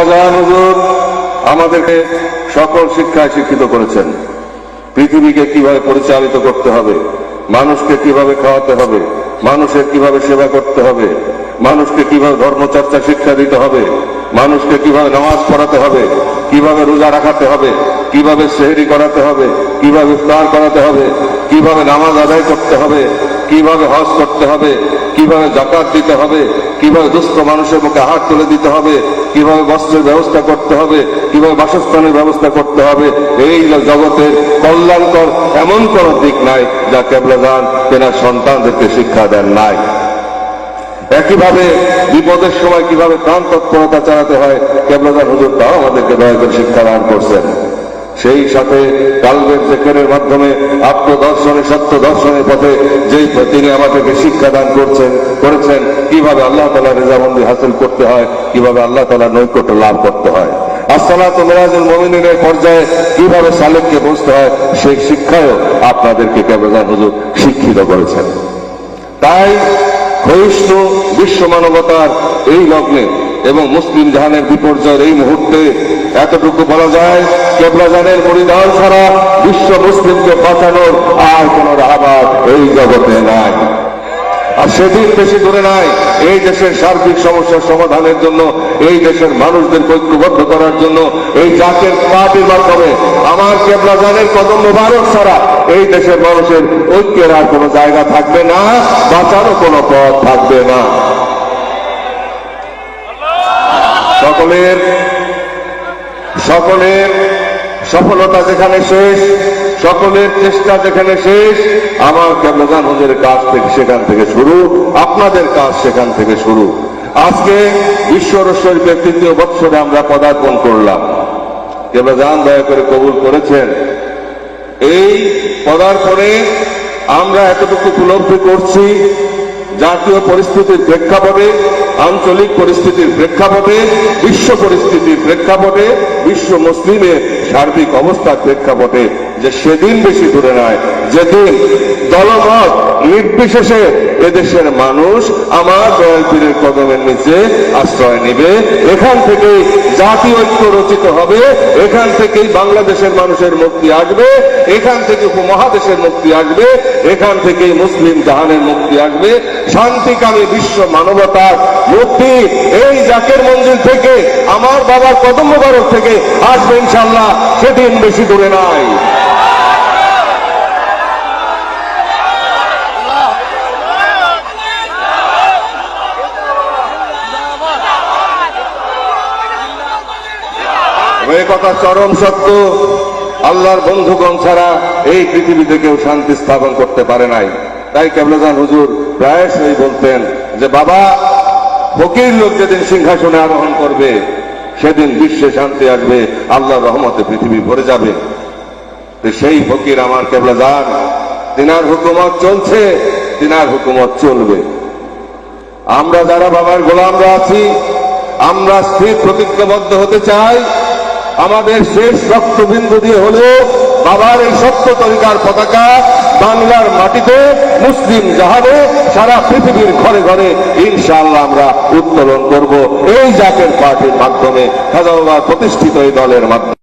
কেবলাজান হুজুর আমাদেরকে সকল শিক্ষায় শিক্ষিত করেছেন। পৃথিবীকে কীভাবে পরিচালিত করতে হবে, মানুষকে কীভাবে খাওয়াতে হবে, মানুষের কীভাবে সেবা করতে হবে, মানুষকে কীভাবে ধর্মচর্চা শিক্ষা দিতে হবে, মানুষকে কীভাবে নামাজ পড়াতে হবে, কীভাবে রোজা রাখাতে হবে, কীভাবে সেহরি করাতে হবে, কীভাবে ইফতার করাতে হবে, কীভাবে নামাজ আদায় করতে হবে, কীভাবে হজ করতে হবে, কীভাবে জাকাত দিতে হবে, কীভাবে দুস্থ মানুষের মুখে হাত তুলে দিতে হবে কীভাবে বস্ত্রের ব্যবস্থা করতে হবে, কীভাবে বাসস্থানের ব্যবস্থা করতে হবে, এই জগতের কল্যাণকর এমন কোন দিক নাই যা কেবলাদান তেনার সন্তানদেরকে শিক্ষা দেন নাই। একইভাবে বিপদের সময় কীভাবে প্রাণ তৎপরতা চালাতে হয় কেবলাদান হুজুর তাও আমাদেরকে দয়া করে শিক্ষা দান করছেন। সেই সাথে কালবের জেকেরের মাধ্যমে আত্মদর্শনে সত্য দর্শনের পথে যেই তিনি আমাদেরকে শিক্ষা দান করছেন, করেছেন, কীভাবে আল্লাহ তালা রেজাবন্দি হাসিল করতে হয়, কীভাবে আল্লাহ তালা নৈকট্য লাভ করতে হয়। আসসালাত মেরাজুল মমিনের পর্যায়ে কীভাবে সালেককে বুঝতে হয়, সেই শিক্ষায়ও আপনাদেরকে কেবলাদান হুজুর শিক্ষিত করেছেন। তাই ক্ষয়িষ্ণু বিশ্ব মানবতার এই লগ্নে এবং মুসলিম জাহানের বিপর্যয়ের এই মুহূর্তে এতটুকু বলা যায়, কেবলা জানের পরিধান ছাড়া বিশ্ব মুসলিমকে বাঁচানোর আর কোন আবার এই জগতে নাই। আর সেদিন বেশি দূরে নাই, এই দেশের সার্বিক সমস্যার সমাধানের জন্য, এই দেশের মানুষদের ঐক্যবদ্ধ করার জন্য, এই জাতীয় পার্টির মাধ্যমে আমার কেবলা জানের কদম মোবারক ছাড়া এই দেশের মানুষের ঐক্যের আর কোনো জায়গা থাকবে না, বাঁচারও কোনো পথ থাকবে না। সকলের সকলের সফলতা যেখানে শেষ, সকলের চেষ্টা যেখানে শেষ, আমার কেবলাদান হুজুরের কাজ থেকে সেখান থেকে শুরু, আপনাদের কাজ সেখান থেকে শুরু। আজকে ঈশ্বর শরীফের তৃতীয় বৎসরে আমরা পদার্পণ করলাম। কেবলাদান দয়া করে কবুল করেছেন। এই পদার্পণে আমরা এতটুকু উপলব্ধি করছি জাতীয় পরিস্থিতির প্রেক্ষাপটে আঞ্চলিক পরিস্থিতির প্রেক্ষাপটে, বিশ্ব পরিস্থিতির প্রেক্ষাপটে, বিশ্ব মুসলিমের সার্বিক অবস্থার প্রেক্ষাপটে যে সেদিন বেশি দূরে নয়, যেদিন দলমত নির্বিশেষে এদেশের মানুষ আমার দয়াল পীরের কদমের নিচে আশ্রয় নিবে। এখান থেকেই জাতীয় ঐক্য রচিত হবে। এখান থেকেই বাংলাদেশের মানুষের মুক্তি আসবে। এখান থেকে উপমহাদেশের মুক্তি আসবে। এখান থেকেই মুসলিম জাহানের মুক্তি আসবে। শান্তিকামী বিশ্ব মানবতার মুক্তি এই জাকের মঞ্জিল থেকে, আমার বাবার কদম থেকে আসবে ইনশাল্লাহ সেদিন বেশি দূরে নাই। এই কথা চরম সত্য। আল্লাহর বন্ধুগণ ছাড়া এই পৃথিবীতে কেউ শান্তি স্থাপন করতে পারে নাই। তাই কেবলাজান হুজুর প্রায়শই বলতেন যে, বাবা, ফকির লোক যেদিন সিংহাসনে আরোহণ করবে, সেদিন বিশ্বে শান্তি আসবে, আল্লাহর রহমতে পৃথিবী ভরে যাবে। সেই ফকির আমার কেবলাজান তিনার হুকুমত চলছে, তিনার হুকুমত চলবে। আমরা যারা বাবার গোলামরা আছি, আমরা স্থির প্রতিজ্ঞাবদ্ধ হতে চাই আমাদের শেষ রক্তবিন্দু দিয়ে হলেও বাবার এই সত্য তরিকার পতাকা বাংলার মাটিতে, মুসলিম জাহাজে, সারা পৃথিবীর ঘরে ঘরে ইনশাআল্লাহ আমরা উত্তোলন করব। এই জাতের পার্টির মাধ্যমে হাজার প্রতিষ্ঠিত এই দলের মাধ্যমে।